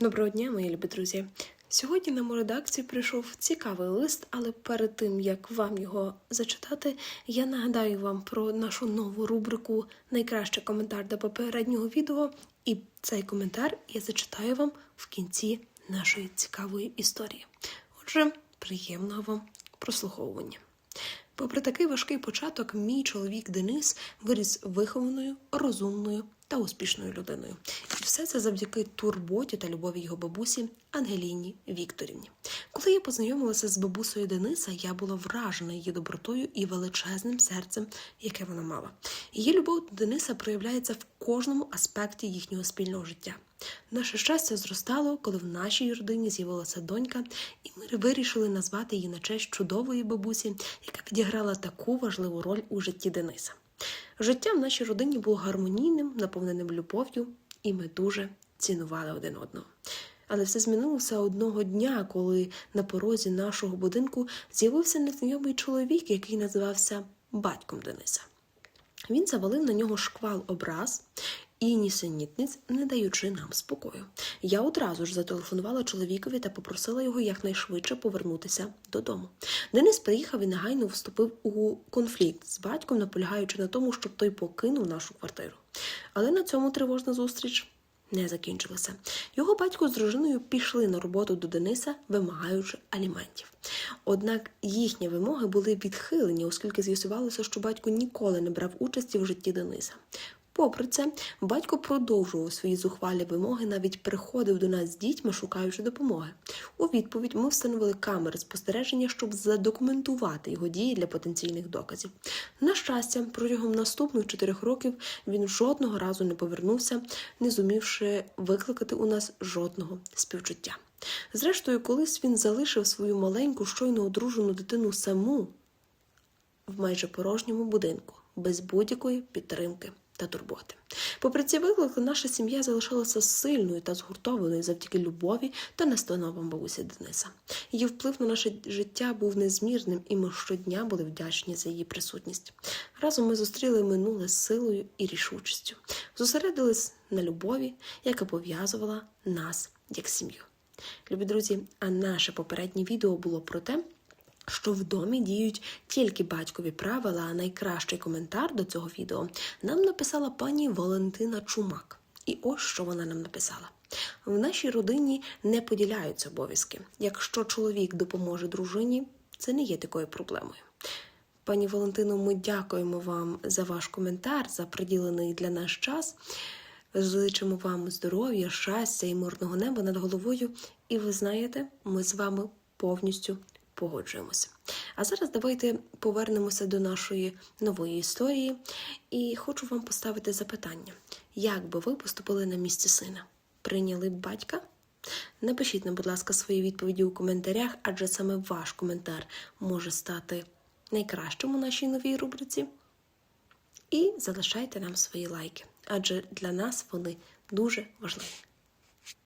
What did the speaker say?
Доброго дня, мої любі друзі. Сьогодні на мою редакцію прийшов цікавий лист, але перед тим як вам його зачитати, я нагадаю вам про нашу нову рубрику Найкращий коментар до попереднього відео. І цей коментар я зачитаю вам в кінці нашої цікавої історії. Отже, приємного вам прослуховування. Попри такий важкий початок, мій чоловік Денис виріс вихованою, розумною та успішною людиною. І все це завдяки турботі та любові його бабусі Ангеліні Вікторівні. Коли я познайомилася з бабусею Дениса, я була вражена її добротою і величезним серцем, яке вона мала. Її любов до Дениса проявляється в кожному аспекті їхнього спільного життя. Наше щастя зростало, коли в нашій родині з'явилася донька, і ми вирішили назвати її на честь чудової бабусі, яка відіграла таку важливу роль у житті Дениса. Життя в нашій родині було гармонійним, наповненим любов'ю, і ми дуже цінували один одного. Але все змінилося одного дня, коли на порозі нашого будинку з'явився незнайомий чоловік, який називався батьком Дениса. Він завалив на нього шквал образ і нісенітниць, не даючи нам спокою. Я одразу ж зателефонувала чоловікові та попросила його якнайшвидше повернутися додому. Денис приїхав і негайно вступив у конфлікт з батьком, наполягаючи на тому, щоб той покинув нашу квартиру. Але на цьому тривожна зустріч не закінчилася. Його батько з дружиною пішли на роботу до Дениса, вимагаючи аліментів. Однак їхні вимоги були відхилені, оскільки з'ясувалося, що батько ніколи не брав участі в житті Дениса. Попри це, батько продовжував свої зухвалі вимоги, навіть приходив до нас з дітьми, шукаючи допомоги. У відповідь ми встановили камери спостереження, щоб задокументувати його дії для потенційних доказів. На щастя, протягом наступних чотирьох років він жодного разу не повернувся, не зумівши викликати у нас жодного співчуття. Зрештою, колись він залишив свою маленьку, щойно одружену дитину саму в майже порожньому будинку, без будь-якої підтримки та турботи. Попри ці виклики, наша сім'я залишалася сильною та згуртованою завдяки любові та настановам бабусі Дениса. Її вплив на наше життя був незмірним, і ми щодня були вдячні за її присутність. Разом ми зустріли минуле силою і рішучістю, зосередились на любові, яка пов'язувала нас як сім'ю. Любі друзі, а наше попереднє відео було про те, що в домі діють тільки батькові правила, а найкращий коментар до цього відео нам написала пані Валентина Чумак. І ось що вона нам написала. В нашій родині не поділяються обов'язки. Якщо чоловік допоможе дружині, це не є такою проблемою. Пані Валентино, ми дякуємо вам за ваш коментар, за приділений для нас час. Зичимо вам здоров'я, щастя і мирного неба над головою. І ви знаєте, ми з вами повністю погоджуємося. А зараз давайте повернемося до нашої нової історії, і хочу вам поставити запитання: як би ви поступили на місці сина? Прийняли б батька? Напишіть нам, будь ласка, свої відповіді у коментарях, адже саме ваш коментар може стати найкращим у нашій новій рубриці. І залишайте нам свої лайки, адже для нас вони дуже важливі.